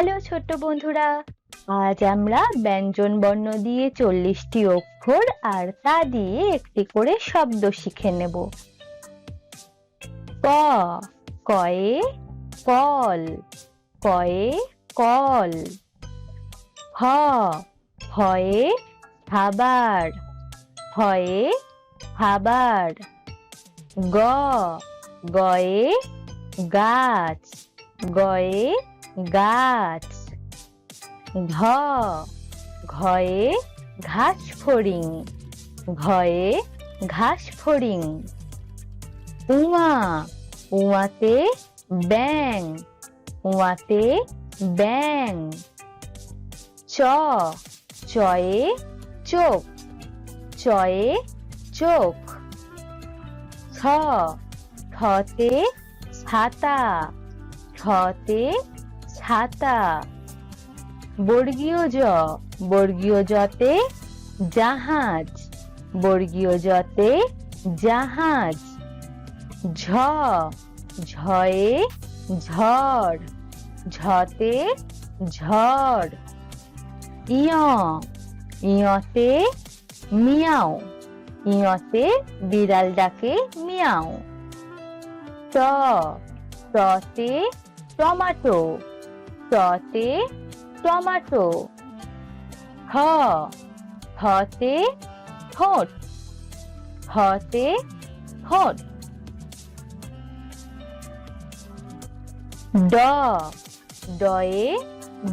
Hello ছোট্ট বন্ধুরা, আজ আমরা ব্যঞ্জন বর্ণ দিয়ে চল্লিশটি অক্ষর আর তা দিয়ে একটি করে শব্দ শিখে নেব। ক, কয়ে কল কয়ে কল। হ হয়ে খাবার হয়ে খাবার। গ, গয়ে গাছ, গয়ে গাছ, ঘ, ঘয়ে ঘাস ফড়িং, ঘয়ে ঘাস ফড়িং। উমা উমাতে ব্যাং উমাতে ব্যাং চ, চয়ে চোখ চয়ে চোখ। ছ ছতে ছাতা ছতে ছাতা বর্গীয় জ, বর্গীয় জতে জাহাজ। বর্গীয় জতে জাহাজ। ঝ, ঝয়ে ঝড়। ঝতে ঝড়। ইয়, ইয়তে মিয়াও। ইয়তে বিড়াল ডাকে মিয়াও। ট টতে টমাটো। টতে টমাটো হ, হতে ঠোঁট। হতে ঠোঁট। ড ডয়ে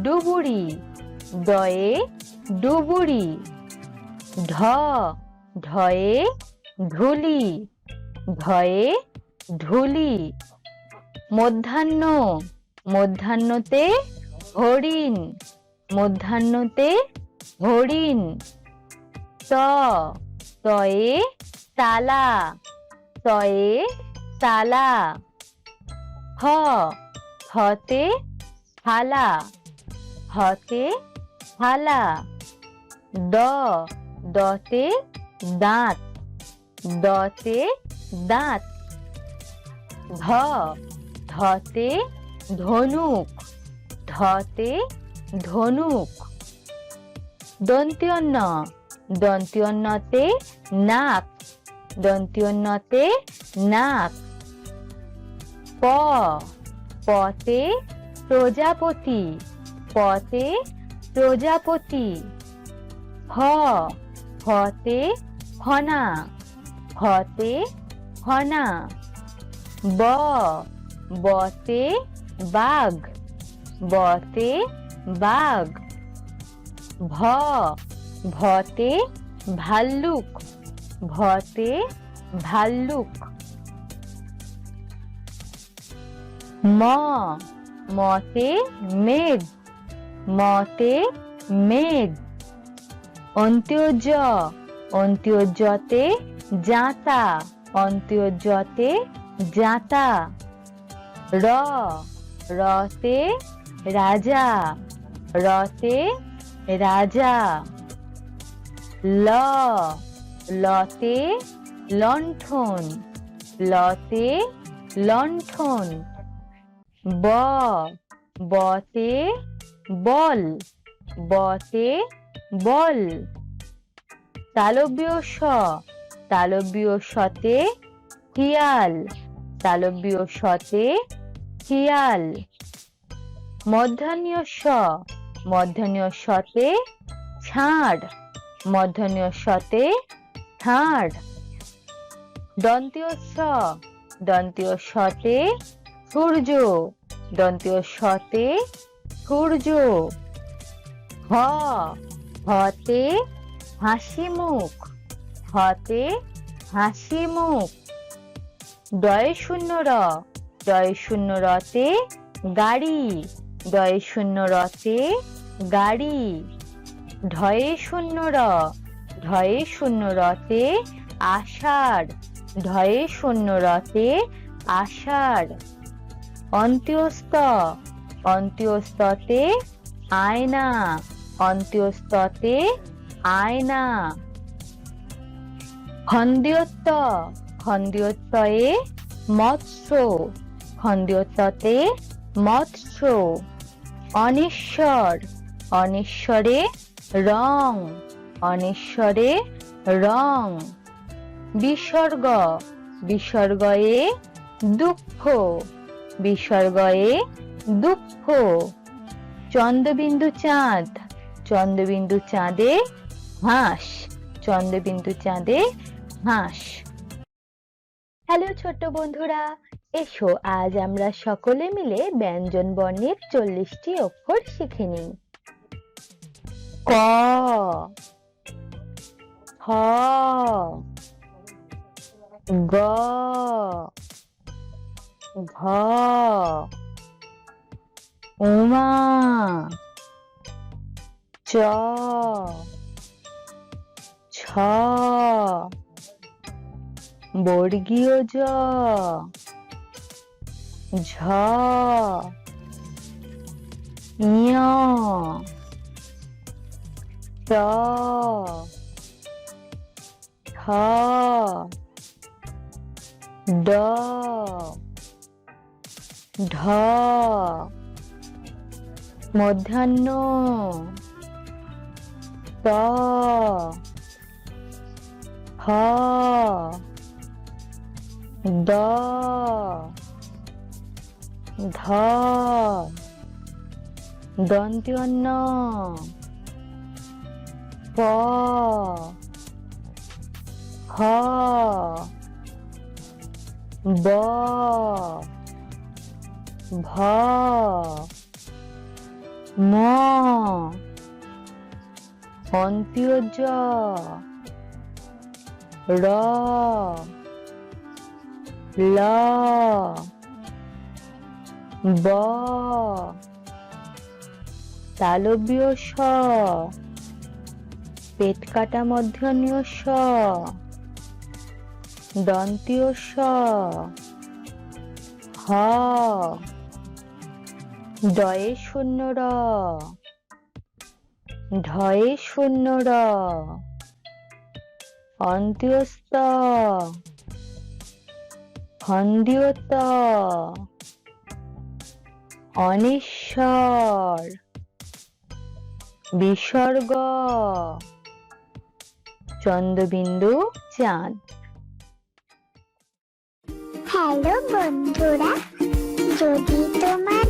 ডুবুরি। ডয়ে ডুবুরি। ঢ, ঢয়ে ঢুলি। ঢয়ে ঢুলি। মধ্যাহ্ন মধ্যাহ্নতে হরিণ মধ্যাহ্নতে হরিণ। ত, তয়ে তালা তয়ে তালা। হ, হতে থালা হতে থালা দ, দতে দাঁত দতে দাঁত। ধ ধতে ধনুক। ধতে ধনুক। দন্ত্যন্ন। দন্ত্যন্নতে নাক। দন্ত্যন্নতে নাক। প। পতে প্রজাপতি। পতে প্রজাপতি। হ। হতে ফনা হতে ফনা ব। বতে বাঘ বতে বাঘ, ভ ভতে ভাল্লুক ভতে ভাল্লুক। ম মতে মেঘ মতে মেঘ। অন্ত্যোজ অন্ত্যোজতে জাতা অন্ত্যোজতে জাতা র রতে রাজা রতে রাজা। ল, লতে লণ্ঠন লতে লণ্ঠন। ব, বতে বল বতে বল। তালব্য স, তালব্য সতে শিয়াল তালব্য সতে শিয়াল। মধ্যাহ্নীয় স মধ্যাহ্নীয় সতে ছাড় মধ্যাহ্নীয় সতে ছাড় দন্তীয় স দন্তীয় সতে সূর্য। দন্তীয় সতে সূর্য। হ হতে হাসি মুখ হতে হাসি মুখ দয় শূন্য র। দয় শূন্য রতে গাড়ি, দয় শূন্য রতে গাড়ি ঢয়ে শূন্য র ঢয়ে শূন্য রতে আষাঢ় ঢয়ে শূন্য রতে আষাঢ়। অন্ত্যস্ত, অন্ত্যস্ততে আয়না অন্ত্যস্ততে আয়না। খন্দ্যোত্ত, খন্দ্যোত্তয়ে মৎস্য। খন্দ্যোত্ততে মৎস্য, অনেশ্বর, অনেশ্বরে রং অনেশ্বরে রং। বিসর্গ, বিসর্গয়ে দুঃখ বিসর্গয়ে দুঃখ। চন্দ্রবিন্দু চাঁদ, চন্দ্রবিন্দু চাঁদে হাঁস চন্দ্রবিন্দু চাঁদে হাঁস হ্যালো ছোট্ট বন্ধুরা এসো, আজ আমরা সকলে মিলে ব্যঞ্জন বর্ণের চল্লিশটি অক্ষর শিখে নিই। ক, হ, গ, ঘ, উমা, চ, ছ, বর্গীয় জ ঝ ঠ ড ঢ মধ্যাহ্ন ত হ দ ধ। দন্ত্যন্ন। প। হ। ব। ভ। ম। অন্ত্য জ র। ল। ব। তালব্য স। পেট কাটা মধ্যনীয় স। দন্তীয় স। হ। ডয়ে শূন্য র। ঢয়ে শূন্য র। অন্ত্যস্ত খন্দিয়ত অনিশ্বর বিসর্গ চন্দ্রবিন্দু চাঁদ। হ্যালো বন্ধুরা যদি তোমার